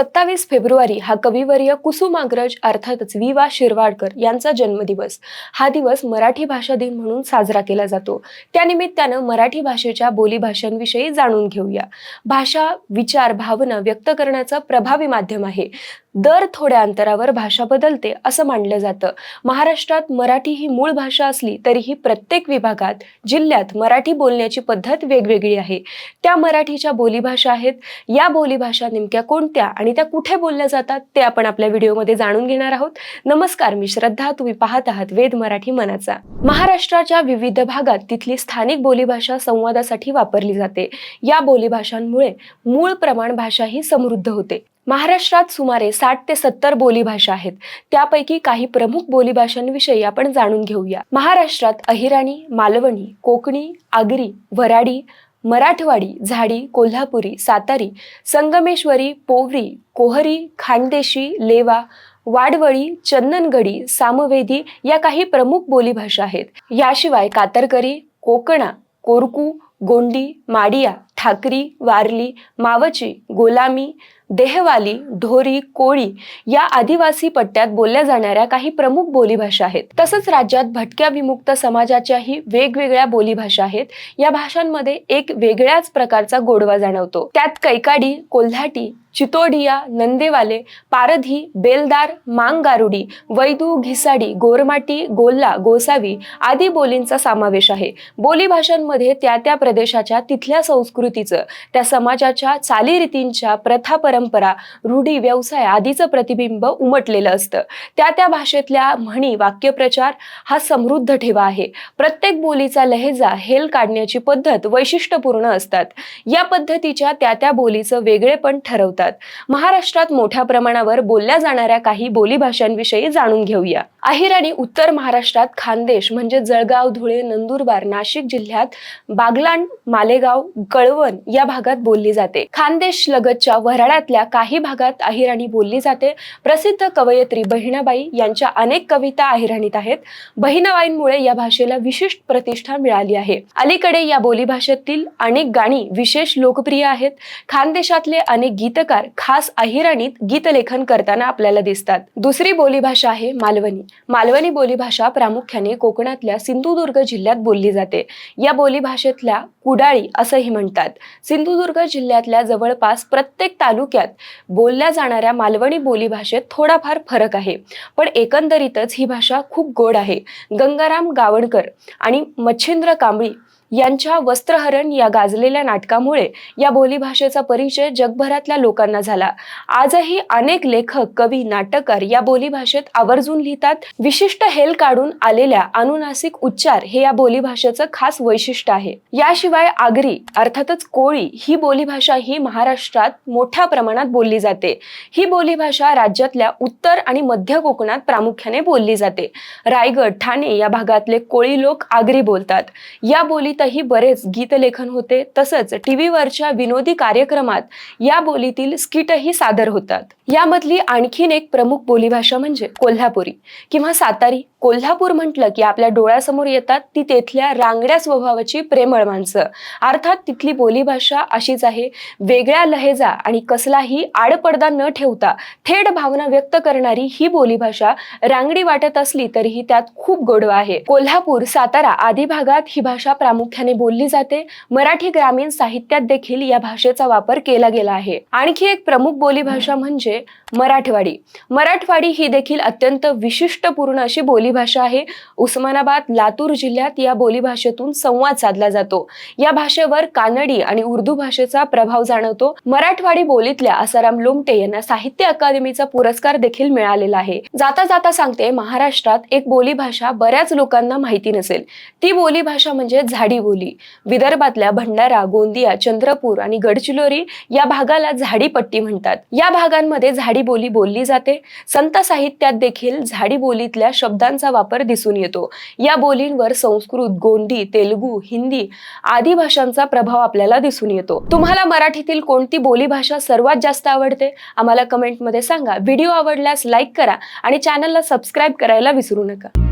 सत्तावीस फेब्रुवारी हा कविवर्य कुसुमाग्रज अर्थातच वि वा शिरवाडकर यांचा जन्मदिवस. हा दिवस मराठी भाषा दिन म्हणून साजरा केला जातो. त्यानिमित्तानं मराठी भाषेच्या बोलीभाषांविषयी जाणून घेऊया. भाषा विचार भावना व्यक्त करण्याचं प्रभावी माध्यम आहे. दर थोड्या अंतरावर भाषा बदलते असं मानलं जातं. महाराष्ट्रात मराठी ही मूळ भाषा असली तरीही प्रत्येक विभागात जिल्ह्यात मराठी बोलण्याची पद्धत वेगवेगळी आहे. त्या मराठीच्या बोलीभाषा आहेत. या बोलीभाषा नेमक्या कोणत्या आणि त्या कुठे बोलल्या जातात ते आपण आपल्या व्हिडिओमध्ये जाणून घेणार आहोत. नमस्कार मी श्रद्धा. तुम्ही पाहत आहात वेद मराठी मनाचा. महाराष्ट्राच्या विविध भागात तिथली स्थानिक बोलीभाषा संवादासाठी वापरली जाते. या बोलीभाषांमुळे मूळ प्रमाण भाषा ही समृद्ध होते. महाराष्ट्रात सुमारे साठ ते सत्तर बोलीभाषा आहेत. त्यापैकी काही प्रमुख बोलीभाषांविषयी आपण जाणून घेऊया. महाराष्ट्रात अहिराणी मालवणी कोकणी आगरी वराडी मराठवाडी झाडी कोल्हापुरी सातारी संगमेश्वरी पोवरी कोहरी खानदेशी लेवा वाडवळी चंदनगडी सामवेदी या काही प्रमुख बोलीभाषा आहेत. याशिवाय कातरकरी कोकणा कोरकू गोंडी माडिया ठाकरी वारली मावची गोलामी देहवाली ढोरी कोळी या आदिवासी पट्ट्यात बोलल्या जाणाऱ्या काही प्रमुख बोलीभाषा आहेत. तसंच राज्यात भटक्या विमुक्त समाजाच्याही वेगवेगळ्या बोलीभाषा आहेत. या भाषांमध्ये एक वेगळ्याच प्रकारचा गोडवा जाणवतो. त्यात कैकाडी कोल्हाटी चितोडिया नंदेवाले पारधी बेलदार मांगारुडी वैदू घिसाडी गोरमाटी गोल्ला गोसावी आदी बोलींचा समावेश आहे. बोलीभाषांमध्ये त्या त्या प्रदेशाच्या तिथल्या संस्कृतीचं त्या समाजाच्या चालीरीतींच्या प्रथा परंपरा रूढी व्यवसाय आदीचं प्रतिबिंब उमटलेलं असतं. त्या त्या भाषेतल्या म्हणी वाक्यप्रचार हा समृद्ध ठेवा आहे. प्रत्येक बोलीचा लहेजा हेल काढण्याची पद्धत वैशिष्ट्यपूर्ण असतात. या पद्धतीच्या त्या त्या बोलीचं वेगळेपण ठरवतात. महाराष्ट्रात मोठ्या प्रमाणावर बोलल्या जाणाऱ्या काही बोलीभाषांविषयी जाणून घेऊया. अहिराणी उत्तर महाराष्ट्रात खानदेश म्हणजे जळगाव धुळे नंदुरबार नाशिक जिल्ह्यात बागलाण मालेगाव कळवण या भागात बोलली जाते. खानदेश लगतच्या राज्यातल्या काही भागात अहिराणी बोलली जाते. प्रसिद्ध कवयित्री बहिणाबाई यांच्या अनेक कविता अहिराणीत आहेत. बहिणाबाईंमुळे या भाषेला विशिष्ट प्रतिष्ठा मिळाली आहे. अलीकडे या बोलीभाषेतील अनेक गाणी विशेष लोकप्रिय आहेत. खानदेशातले अनेक गीतकार खास अहिराणीत गीतलेखन करताना आपल्याला दिसतात. दुसरी बोलीभाषा आहे मालवणी. मालवणी बोलीभाषा प्रामुख्याने कोकणातल्या सिंधुदुर्ग जिल्ह्यात बोलली जाते. या बोलीभाषेतल्या कुडाळी असंही म्हणतात. सिंधुदुर्ग जिल्ह्यातल्या जवळपास प्रत्येक तालुक्यात बोलल्या जाणाऱ्या मालवणी बोलीभाषेत थोडाफार फरक आहे. पण एकंदरीतच ही भाषा खूप गोड आहे. गंगाराम गावणकर आणि मच्छिंद्र कांबळी यांच्या वस्त्रहरण या गाजलेल्या नाटकामुळे या बोलीभाषेचा परिचय जगभरातल्या लोकांना झाला. आजही अनेक लेखक कवी नाटककार या बोलीभाषेत आवर्जून लिहितात. विशिष्ट हेल काढून आलेल्या अनुनासिक उच्चार हे या बोलीभाषेचं खास वैशिष्ट्य आहे. याशिवाय आगरी अर्थातच कोळी ही बोलीभाषा ही महाराष्ट्रात मोठ्या प्रमाणात बोलली जाते. ही बोलीभाषा राज्यातल्या उत्तर आणि मध्य कोकणात प्रामुख्याने बोलली जाते. रायगड ठाणे या भागातले कोळी लोक आगरी बोलतात. या बोलीतही बरेच गीतलेखन होते. तसंच टीव्हीवरच्या विनोदी कार्यक्रमात या बोलीतील स्किटही सादर होतात. यामधली आणखीन एक प्रमुख बोलीभाषा म्हणजे कोल्हापुरी किंवा सातारी. कोल्हापूर म्हटलं की आपल्या डोळ्यासमोर येतात ती तेथल्या रांगड्या स्वभावाची प्रेमळ माणसं. अर्थात तिथली बोलीभाषा अशीच आहे वेगळ्या लहेजा आणि कसलाही आडपडदा न ठेवता थेट भावना व्यक्त करणारी ही बोलीभाषा रांगडी वाटत असली तरीही त्यात खूप गोडवा आहे. कोल्हापूर सातारा आदी भागात ही भाषा प्रामुख्याने बोलली जाते. मराठी ग्रामीण साहित्यात देखील या भाषेचा वापर केला गेला आहे. आणखी एक प्रमुख बोलीभाषा म्हणजे मराठवाडी. मराठवाडी ही देखील अत्यंत विशिष्टपूर्ण अशी बोलीभाषा आहे. उस्मानाबाद लातूर जिल्ह्यात या बोलीभाषेतून संवाद साधला जातो. या भाषेवर कानडी आणि उर्दू भाषेचा प्रभाव जाणवतो. मराठवाडी बोलीतल्या आसाराम लोमटे यांना साहित्य अकादमीचा पुरस्कार देखील मिळालेला आहे. जाता जाता सांगते महाराष्ट्रात एक बोलीभाषा बऱ्याच लोकांना माहिती नसेल. ती बोलीभाषा म्हणजे झाडी बोली. विदर्भातल्या भंडारा गोंदिया चंद्रपूर आणि गडचिरोली या भागाला झाडीपट्टी म्हणतात. या भागांमध्ये झाडी बोली बोलली जाते. संत साहित्यात देखील झाडी बोलीतल्या शब्दांचा वापर दिसून येतो. या बोलींवर संस्कृत गोंडी तेलुगू हिंदी आदी भाषांचा प्रभाव आपल्याला दिसून येतो. तुम्हाला मराठीतील कोणती बोलीभाषा सर्वात जास्त आवडते? आम्हाला कमेंटमध्ये सांगा. व्हिडिओ आवडल्यास लाईक करा आणि चॅनलला सबस्क्राईब करायला विसरू नका.